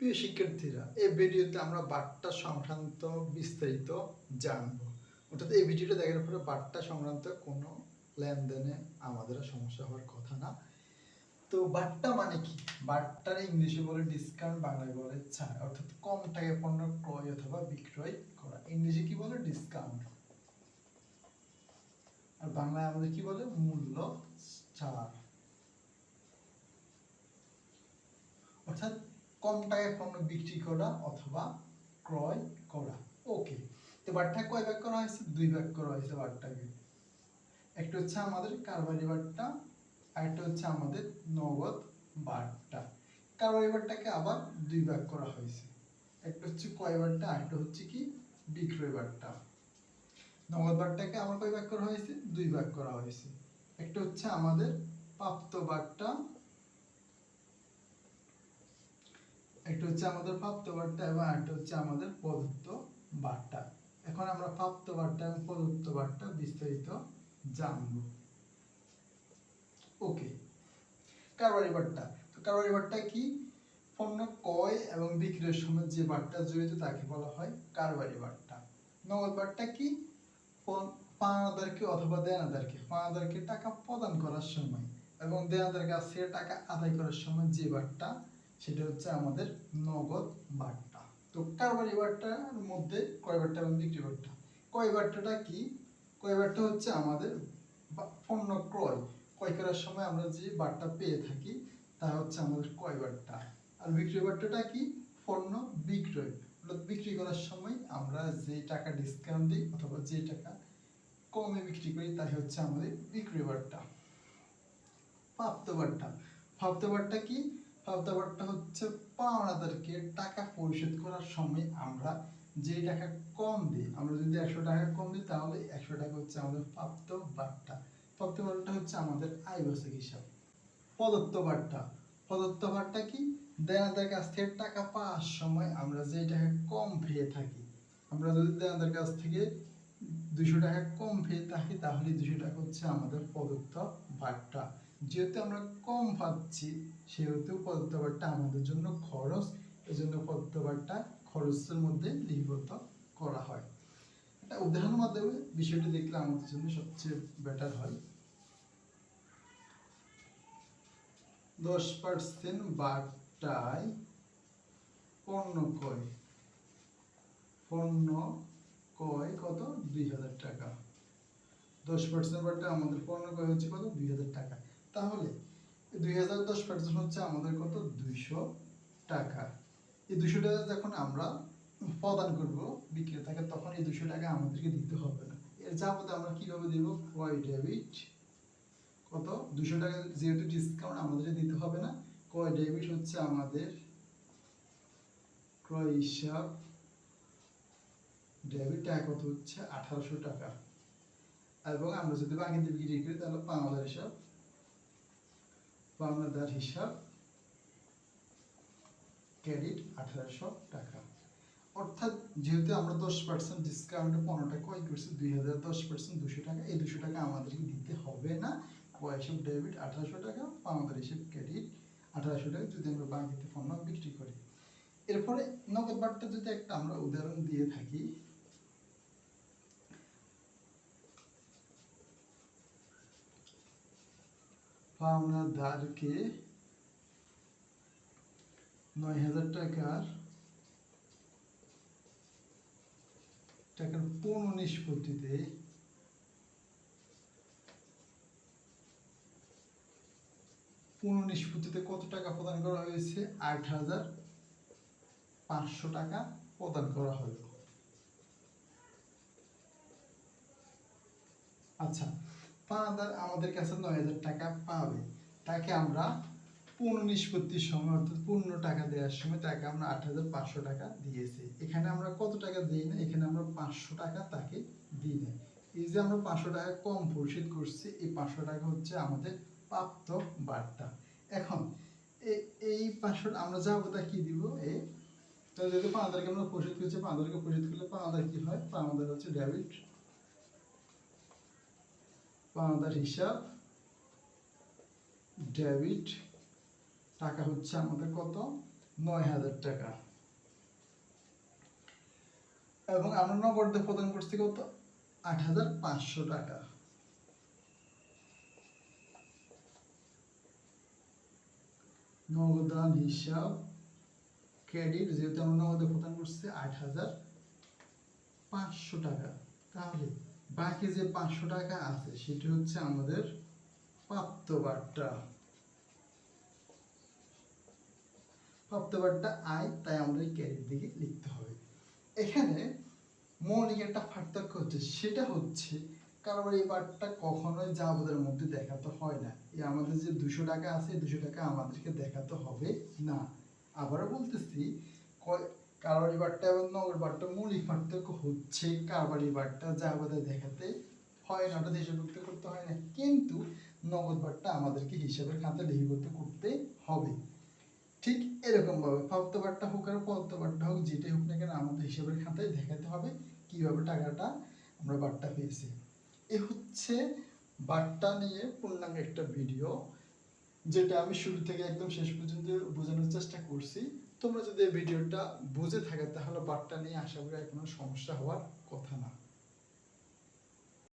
প্রিয় শিক্ষার্থীরা, এই ভিডিওতে আমরা বার্তা সংক্রান্ত বিস্তারিত জানব। অর্থাৎ এই ভিডিওটা দেখার পরে বার্তা সংক্রান্ত কোনো লেনদেনে আমাদের সমস্যা হওয়ার কথা না। তো বার্তা মানে কি? বার্তার ইংলিশে বলে ডিসকাউন্ট বাংলায় বলে ছাড়। অর্থাৎ কম টাকায় পণ্য ক্রয় অথবা বিক্রয় করা। ইংলিশে কি বলে? ডিসকাউন্ট আর বাংলায় আমাদের কি বলে? মূল্য ছাড়। অর্থাৎ কম টাকায় পণ্য বিক্রি করা অথবা ক্রয় করা। ওকে তো বারটা কয় ভাগ করা হয়েছে? দুই ভাগ করা হয়েছে বারটাকে। একটা হচ্ছে আমাদের কারবারি বারটা, আর একটা হচ্ছে আমাদের নগদ বারটা। কারবারি বারটাকে আবার দুই ভাগ করা হয়েছে। একটা হচ্ছে কয় বারটা, আর একটা হচ্ছে কি? বিক্রয় বারটা। নগদ বারটাকে আবার কয় ভাগ করা হয়েছে? দুই ভাগ করা হয়েছে। একটা হচ্ছে আমাদের প্রাপ্ত বারটা একটা হচ্ছে আমাদের প্রাপ্ত বার্তা এবং একটা হচ্ছে আমাদের প্রদত্ত বার্তা এখন আমরা প্রাপ্ত বার্তা এবং প্রদত্ত বার্তা বিস্তারিত জানব। ওকে, কারবারি বার্তা। তো কারবারি বার্তা কি? পণ্য ক্রয় এবং বিক্রয়ের সময় যে বার্তা জড়িত তাকে বলা হয় কারবারি বার্তা। নগদ বার্তা কি? পাওনাদারকে অথবা দেনাদারকে। পাওনাদারকে টাকা প্রদান করার সময় এবং দেনাদার কাছ টাকা আদায় করার সময় যে বার্তা সেটা হচ্ছে আমাদের নগদ বার্তা তো কারবারি বার্তার মধ্যে ক্রয় বার্তা এবং বিক্রি বার্তা ক্রয় বার্তাটা কি? ক্রয় বার্তা হচ্ছে আমাদের পণ্য ক্রয়। ক্রয় করার সময় আমরা যে বার্তা পেয়ে থাকি, তা হচ্ছে আমাদের ক্রয় বার্তা আর বিক্রি বার্তাটা কি? পণ্য বিক্রয়। অর্থাৎ বিক্রি করার সময় আমরা যে টাকা ডিসকাউন্ট দিই অথবা যে টাকা কমে বিক্রি করি, তাই হচ্ছে আমাদের বিক্রি বার্তা প্রাপ্ত বার্তা প্রাপ্ত বার্তা কি? বার্তা হচ্ছে পাওনাদারকে টাকা পরিশোধ করার সময় আমরা যে টাকা কম দিই, আমরা যদি একশো টাকা কম দিই, তাহলে একশো টাকা হচ্ছে আমাদের প্রাপ্ত বার্তা প্রাপ্ত বার্তা হচ্ছে আমাদের আয় বছর হিসাব। প্রদত্ত বার্তা প্রদত্ত বার্তা কি? দেনাদার কাছ থেকে টাকা পাওয়ার সময় আমরা যে টাকা কম পেয়ে থাকি, আমরা যদি দেনাদার কাছ থেকে দুশো টাকা কম পেয়ে থাকি, তাহলে দুশো টাকা হচ্ছে আমাদের প্রদত্ত বার্তা যেহেতু আমরা কম পাচ্ছি সেহেতু প্রদত্ত আমাদের জন্য খরচ, এজন্য প্রদত্ত বার্তা খরচের মধ্যে লিপিবদ্ধ করা হয়। একটা উদাহরণের মাধ্যমে বিষয়টি দেখলে আমাদের জন্য সবচেয়ে বেটার হয়। দশ পার্সেন্ট বার্তায় পণ্য ক্রয়। পণ্য ক্রয় কত? দুই হাজার টাকা। দশ পার্সেন্ট বার্তা আমাদের পণ্য ক্রয় হচ্ছে কত? দুই হাজার টাকা। তাহলে দুই হাজার দশ পার্সেন্ট হচ্ছে আমাদের কত? দুইশো টাকা। এই দুশো টাকা যখন আমরা প্রদান করব বিক্রেতাকে, তখন এই দুশো টাকা আমাদেরকে দিতে হবে না। এর যাবতে আমরা কীভাবে দিব? ক্রয় ডেবিট কত? দুশো টাকা যেহেতু ডিসকাউন্ট আমাদের দিতে হবে না ক্রয় ডেবিট হচ্ছে আমাদের ক্রয় হিসাব ডেবিট কত হচ্ছে আঠারোশো টাকা। এবং আমরা যদি বাকিতে বিক্রি করি, তাহলে পাওনাদার হিসাব পাওনাদার হিসাব, ক্রেডিট আঠারোশো টাকা। অর্থাৎ যেহেতু আমরা দশ পার্সেন্ট ডিসকাউন্টে পনেরোটা ক্রয় করছি, দুই হাজার দশ পার্সেন্ট দুশো টাকা, এই দুশো টাকা আমাদেরকে দিতে হবে না। ক্রয় হিসাব ডেবিট আঠারোশো টাকা পাওনাদার হিসাব ক্রেডিট আঠারোশো টাকা যদি আমরা বাকিতে পণ্য বিক্রি করি। এরপরে নগদ বার্তা যদি একটা আমরা উদাহরণ দিয়ে থাকি পাওনাদারকে নয় হাজার টাকার টাকার পূর্ণ নিষ্পত্তিতে পূর্ণ নিষ্পত্তিতে কত টাকা প্রদান করা হয়েছে? আট হাজার পাঁচশো টাকা প্রদান করা হলো। আচ্ছা পাওনাদার আমাদের কাছে নয় হাজার টাকা পাবে। তাকে আমরা পূর্ণ নিষ্পত্তির সময়, অর্থাৎ পূর্ণ টাকা দেওয়ার সময় তাকে আমরা আট হাজার পাঁচশো টাকা দিয়েছি। এখানে আমরা কত টাকা দিই না? এখানে আমরা পাঁচশো টাকা তাকে দিই না এই যে আমরা পাঁচশো টাকা কম পরিশোধ করছি, এই পাঁচশো টাকা হচ্ছে আমাদের প্রাপ্ত বার্তা। এখন এই পাঁচশো আমরা যাব কি দিব? এ তো যেহেতু পাঁচদারকে আমরা পরিশোধ করছি পাঁচদারকে পরিশোধ করলে পাঁচদার কি হয়? পাঁচদার হচ্ছে ডেবিট পাওনাদার হিসাব। ডেবিট, টাকা হচ্ছে আমাদের কত? নয় হাজার টাকা। এবং আমরা নগদে প্রদান করছি কত? আট হাজার পাঁচশো টাকা। নগদান হিসাব, ক্রেডিট, যেহেতু আমরা নগদে প্রদান করছি, আট হাজার পাঁচশো টাকা। তাহলে বাকি যে পাঁচশো টাকা আছে, সেটি হচ্ছে আমাদের প্রাপ্ত বার্তা প্রাপ্ত বার্তা আয়, তাই আমাদের ক্রেডিট দিকে লিখতে হবে। এখানে মৌলিক একটা পার্থক্য হচ্ছে, সেটা হচ্ছে কারণ এই বারটা কখনোই জাবদের মধ্যে দেখাতে হয় না। এই আমাদের যে দুশো টাকা আছে দুশো টাকা আমাদেরকে দেখাতে হবে না। আবারও বলতেছি কারবারি বারটা এবং নগর বারটা, মৌলিক পার্থক্য হচ্ছে কারবারি বারটা জাবদে দেখাতে হয় না ওটা হিসাবভুক্ত করতে হয় না। কিন্তু নগদ বারটা আমাদেরকে হিসাবের খাতে লিপিবদ্ধ করতে হবে। ঠিক এরকম ভাবে প্রাপ্ত বার্তা হোক আর পদ্ম বার্তা হোক, যেটাই হোক না কেন আমাদের হিসাবের খাতায় দেখাতে হবে কীভাবে টাকাটা আমরা বার্তা পেয়েছি। এ হচ্ছে বার্তা নিয়ে পূর্ণাঙ্গ একটা ভিডিও, যেটা আমি শুরু থেকে একদম শেষ পর্যন্ত বোঝানোর চেষ্টা করছি। তোমরা যদি এই ভিডিওটা বুঝে থাকে, তাহলে বার্তা নিয়ে আশা করি আর কোনো সমস্যা হওয়ার কথা না।